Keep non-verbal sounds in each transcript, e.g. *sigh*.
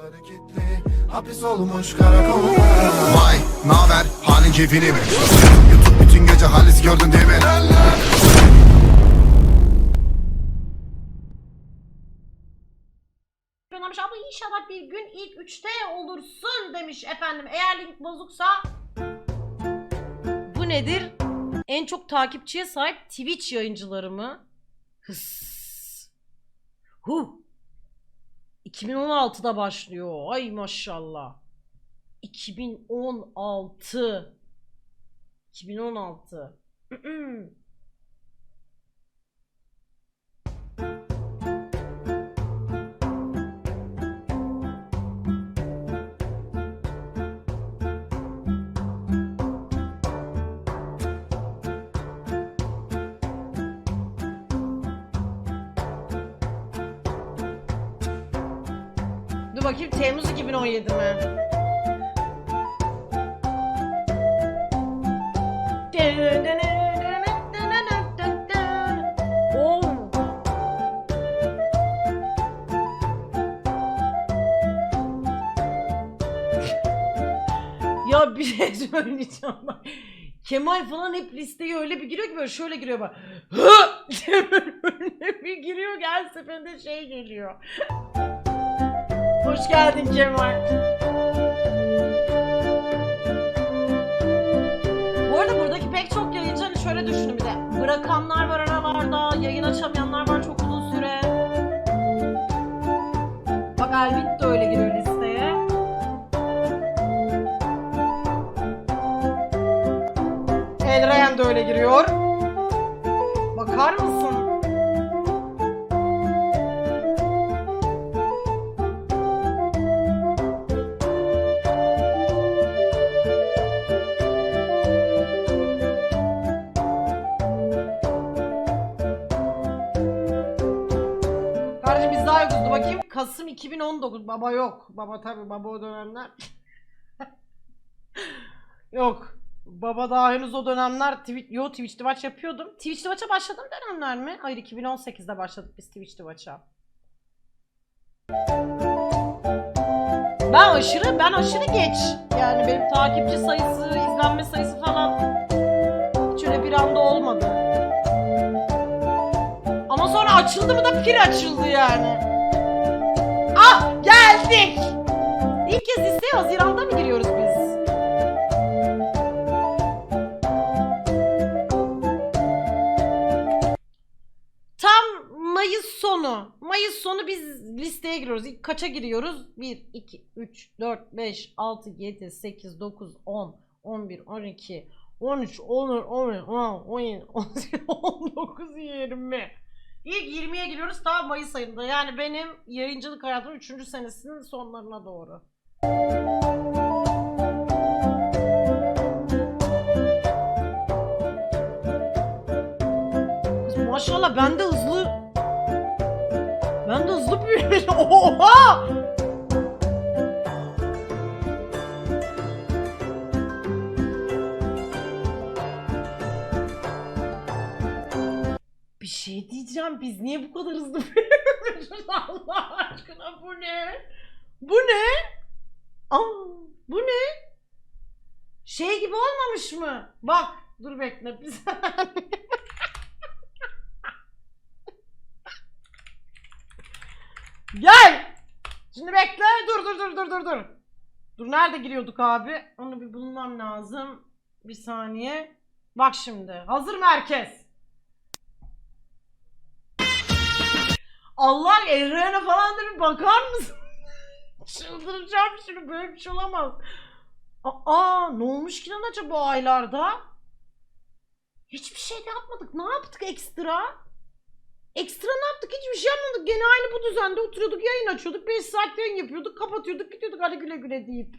Kapıları kilitli, hapis olmuş karakollar. Vay, naber? Halin keyfini mi? YouTube bütün gece halis gördün değil mi? Demiş ama inşallah bir gün ilk üçte olursun demiş efendim. Eğer link bozuksa bu nedir? En çok takipçiye sahip Twitch yayıncıları mı? Hıs. Hu. 2016'da başlıyor. Ay maşallah. 2016. 2016. Dur bakayım Temmuz 2017 mi? Oo. Ya bir şey söyleyeceğim bak. Kemal falan hep listeye öyle bir giriyor ki böyle şöyle giriyor bak. Hı *laughs* bir giriyor ki her seferinde şey geliyor. Hoş geldin Kemal. Bu arada buradaki pek çok yayıncı hani şöyle düşünün bir de. Bırakanlar var aralarda, yayın açamayanlar var çok uzun süre. Bak Elbit de öyle giriyor listeye. Elrayan da öyle giriyor. Kasım 2019. Baba yok. Baba tabi baba o dönemler. *laughs* yok. Baba daha henüz o dönemler Twitch, yo Twitch Twitch yapıyordum. Twitch Twitch'a başladığım dönemler mi? Hayır 2018'de başladık biz Twitch Twitch'a. Ben aşırı, ben aşırı geç. Yani benim takipçi sayısı, izlenme sayısı falan hiç öyle bir anda olmadı. Ama sonra açıldı mı da pir açıldı yani. İlk kez listeye Haziran'da mı giriyoruz biz? Tam Mayıs sonu. Mayıs sonu biz listeye giriyoruz. Kaça giriyoruz? 1, 2, 3, 4, 5, 6, 7, 8, 9, 10, 11, 12, 13, 14, 15, 16, 17, 18, 19, 20. İlk 20'ye giriyoruz ta Mayıs ayında. Yani benim yayıncılık hayatımın 3. senesinin sonlarına doğru. Maşallah ben de hızlı ben de hızlı büyüyorum. *laughs* Oha! Bir şey diyeceğim biz niye bu kadar hızlı *laughs* büyümüşüz Allah aşkına bu ne? Bu ne? Aa, bu ne? Şey gibi olmamış mı? Bak dur bekle bir saniye. *laughs* Gel. Şimdi bekle. Dur dur dur dur dur dur. Dur nerede giriyorduk abi? Onu bir bulmam lazım. Bir saniye. Bak şimdi. Hazır mı herkes? Allah evrene falan da bir bakar mısın? Çıldıracağım şimdi böyle bir şey olamaz. Aa ne olmuş ki lan acaba aylarda? Hiçbir şey de yapmadık. Ne yaptık ekstra? Ekstra ne yaptık? Hiçbir şey yapmadık. Gene aynı bu düzende oturuyorduk, yayın açıyorduk. 5 saat yayın yapıyorduk, kapatıyorduk, gidiyorduk hadi güle güle deyip.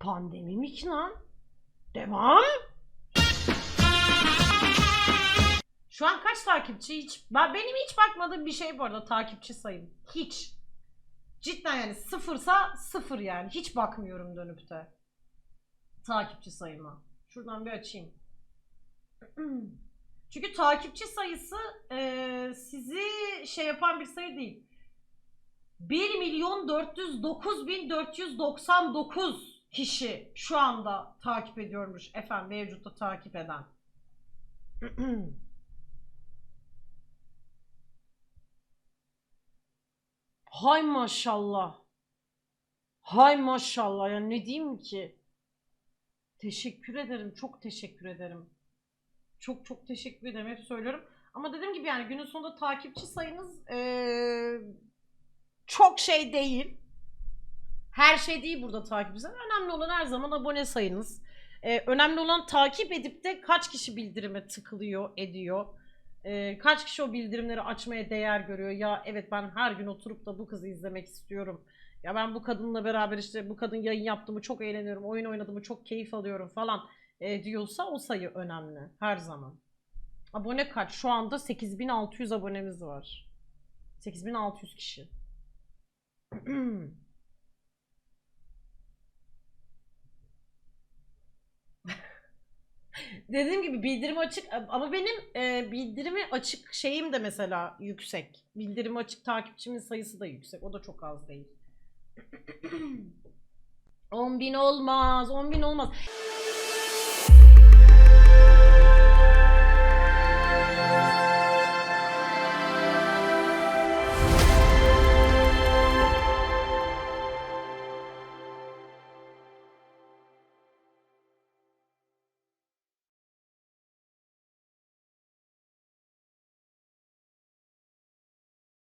Pandemi mi ki lan? Devam. Şu an kaç takipçi hiç? Ben, benim hiç bakmadığım bir şey bu arada takipçi sayım. Hiç. Cidden yani sıfırsa sıfır yani. Hiç bakmıyorum dönüp de. Takipçi sayıma. Şuradan bir açayım. *clears throat* Çünkü takipçi sayısı eee, sizi şey yapan bir sayı değil. 1 milyon 409 bin 499 kişi şu anda takip ediyormuş efendim mevcutta takip eden. *clears throat* Hay maşallah. Hay maşallah ya ne diyeyim ki? Teşekkür ederim. Çok teşekkür ederim. Çok çok teşekkür ederim. Hep söylüyorum. Ama dediğim gibi yani günün sonunda takipçi sayınız eee, çok şey değil. Her şey değil burada takipçiler. Önemli olan her zaman abone sayınız. Eee, önemli olan takip edip de kaç kişi bildirime tıklıyor, ediyor. Eee, kaç kişi o bildirimleri açmaya değer görüyor. Ya evet ben her gün oturup da bu kızı izlemek istiyorum. Ya ben bu kadınla beraber işte bu kadın yayın yaptığımı çok eğleniyorum, oyun oynadığımı çok keyif alıyorum falan e, diyorsa o sayı önemli her zaman. Abone kaç? Şu anda 8600 abonemiz var. 8600 kişi. *clears throat* Dediğim gibi bildirim açık ama benim e, bildirimi açık şeyim de mesela yüksek. Bildirimi açık takipçimin sayısı da yüksek. O da çok az değil. *clears throat* 10 bin olmaz, 10 bin olmaz.